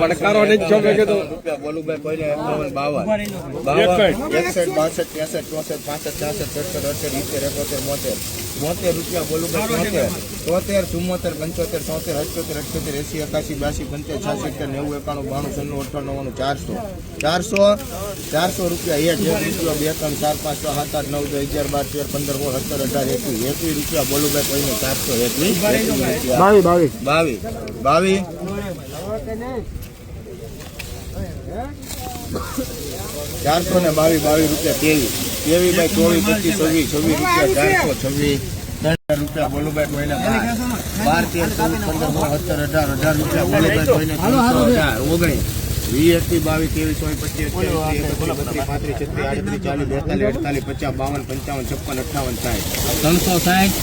પડકારો નહીં છો મેં કીધું? રૂપિયા બોલું ભાઈ કોઈને એકાવન બાવન. એકસઠ. બાવન એકસઠ. બાસઠ ત્રેસઠ ચોસઠ પાસઠ છાસઠ સડસઠ અડસઠ ઇત્તેર એકોતેર બોતેર બોતેર રૂપિયા બોલું તોતેર તોતેર ચુમ્મોતેર પંચોતેર ચોતેર અઠ્યોતેર અઠ્યોતેર એસી એકાસી બ્યાસી પંચોતેર છાસઠ નેવું એકાણું બાણું સન્નું અઠાણું નવ્વાણું ચારસો. ચારસો ચારસો રૂપિયા એક એક રૂપિયા બે ત્રણ ચાર પાંચ છ સાત આઠ નવ દસ અગિયાર બાર તેર પંદર સોળ સત્તર અઢાર એકવીસ. એકવીસ રૂપિયા બોલું ભાઈ કોઈને ચારસો એકવીસ. એકવીસ બાવીસ બાવીસ. બાવીસ. બાવીસ. ચારસો ને બાવીસ બાવીસ રૂપિયા તેવી તેવી બાય ચોવીસ પચીસ છવ્વીસ છવ્વીસ રૂપિયા ચારસો છવ્વીસ. ત્રણ રૂપિયા બોલુભાઈ કોઈને બાર તેર ચૌદ પંદર સત્તર અઢાર અઢાર રૂપિયા બોલુભાઈ કોઈને ઓગણીસ. પંચાવન છપ્પન અઠ્ઠાવન સાઠ ત્રણસો સાઠ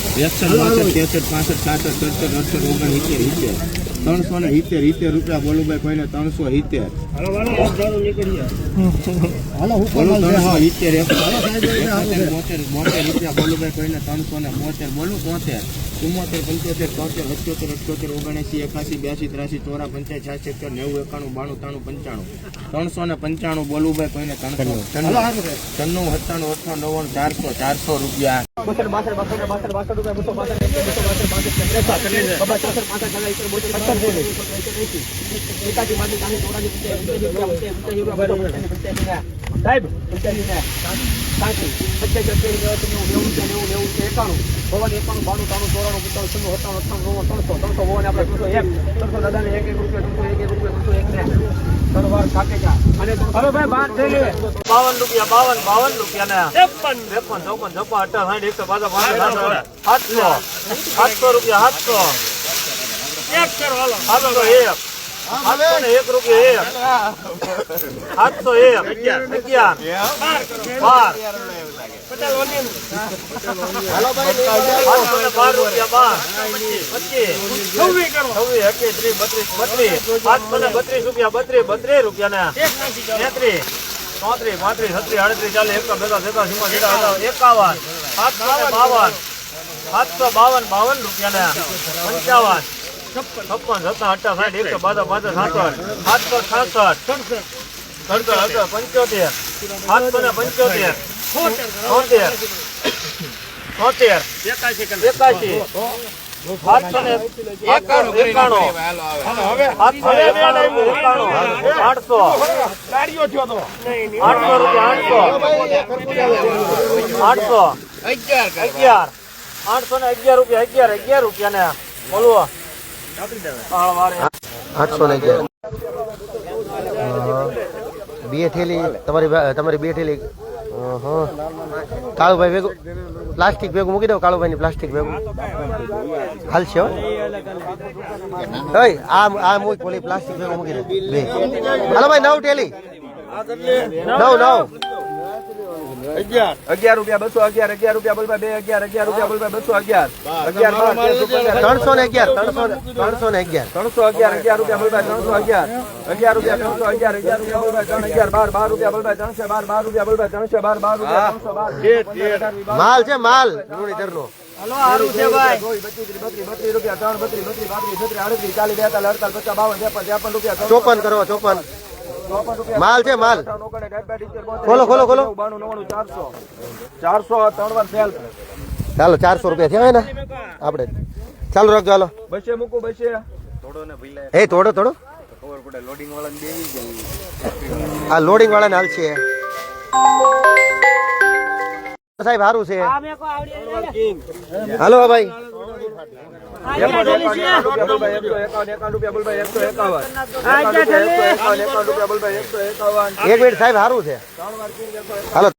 ઓગણ સિત્તેર સિત્તેર ત્રણસો ને સિત્તેર સિત્તેર રૂપિયા બોલુભાઈ કોઈને ત્રણસો સિત્તેર ત્રણસો સિત્તેર બોતેર રૂપિયા બોલુભાઈ કોઈને ત્રણસો ને બોતેર બોલું તોતેર ચુમ્મોતેર પંચોતેર તોતેર અઠ્યોતેર અઠ્યોતેર ઓગણએંસી એકાસી બ્યાસી ત્રાસી ચોરા પંચાયત છાસઠ નેવું એકાણું બાણું ત્રાણું પંચાણું ત્રણસો ને પંચાણું બોલુભાઈ કોઈને ત્રણસો છન્નું સત્તાણું અઠાણું નવ્વાણું ચારસો ચારસો રૂપિયા સાહેબ એકાણું. ભવન એકાણું બાણું ત્રાણું ચોરાણું પિસ્તાળું છન્નું સત્તાણું અઠ્ઠાણું ત્રણસો ત્રણસો ભવન આપણે ત્રણસો એક ત્રણસો દાદાને એક એક રૂપિયા ત્રણસો એક એક રૂપિયા ત્રણસો એક ને. ત્રણ વાર કાકેકા અને હવે ભાઈ બાર બાવન રૂપિયા બાવન બાવન રૂપિયા ને. ત્રેપન ત્રેપન ચોપન છપ્પન અઠાવન સાઠ એકસો પાછા સાતસો. સાતસો. રૂપિયા સાતસો. એક સાતસો ને બત્રીસ રૂપિયા બત્રીસ બત્રીસ રૂપિયા ને તેત્રીસ. ચોત્રીસ પાંત્રીસ છત્રીસ આડત્રીસ ચાલીસ એકસો બેતા એકાસી ચુમ્માલીસ સિત્તેર, એકાવન. સાતસો બાવન. સાતસો બાવન બાવન રૂપિયા ને પંચાવન. છપ્પન. સત્તર અઠા સાઠ એકસો બાદા બાદા સાસઠ. સાતસો છાસઠ સડસઠ અઢાર પંચોતેર. સાતસો ને પંચોતેર. છોતેર છોતેર એકાશી. આઠસો. આઠસો રૂપિયા આઠસો. આઠસો. અગિયાર આઠસો ને અગિયાર રૂપિયા અગિયાર અગિયાર રૂપિયા ને બોલવો. આઠસો ને બે થેલી તમારી તમારી બે થેલી. કાળુભાઈ ભેગું, પ્લાસ્ટિક ભેગું મૂકી દો કાળુભાઈ પ્લાસ્ટિક ભેગું. હાલશે આ આ મૂક પ્લાસ્ટિક ભેગું મૂકી દે. હાલો ભાઈ, નવ ટેલી નવ નવ. અગિયાર. રૂપિયા બસો અગિયાર અગિયાર રૂપિયા બોલવા બે અગિયાર અગિયાર રૂપિયા બોલવા બસો અગિયાર. અગિયાર ત્રણસો ને અગિયાર ત્રણસો ત્રણસો ને અગિયાર. ત્રણસો અગિયાર અગિયાર રૂપિયા બોલવા ત્રણસો અગિયાર. અગિયાર રૂપિયા ત્રણસો અગિયાર અગિયાર રૂપિયા બોલવા ત્રણ અગિયાર બાર બાર રૂપિયા બોલવા ત્રણસો બાર બાર રૂપિયા બોલવા ત્રણસો બાર બાર રૂપિયા ત્રણસો બાર માલ છે માલ. બત્રીસ રૂપિયા ત્રણ બત્રીસ બત્રીસ પાંત્રીસ છત્રીસ આડત્રીસ ચાલીસ બેતાલીસ અડતાલીસ પચાસ બાવન ત્રેપન ત્રેપન રૂપિયા ચોપન કરો ચોપન. માલ છે માલ. ખોલો, ખોલો, ખોલો. ચારસો. ચારસો ત્રણ વાર ચાલો ચારસો રૂપિયા થયા હોય ને? આપણે. ચાલો રાખજો હાલો. બસે મૂકું બસે. એ થોડો થોડો આ લોડિંગ વાળાને હાલ છે. સાહેબ સારું છે. હાલો ભાઈ. એક મિનિટ સાહેબ સારું છે. હાલો.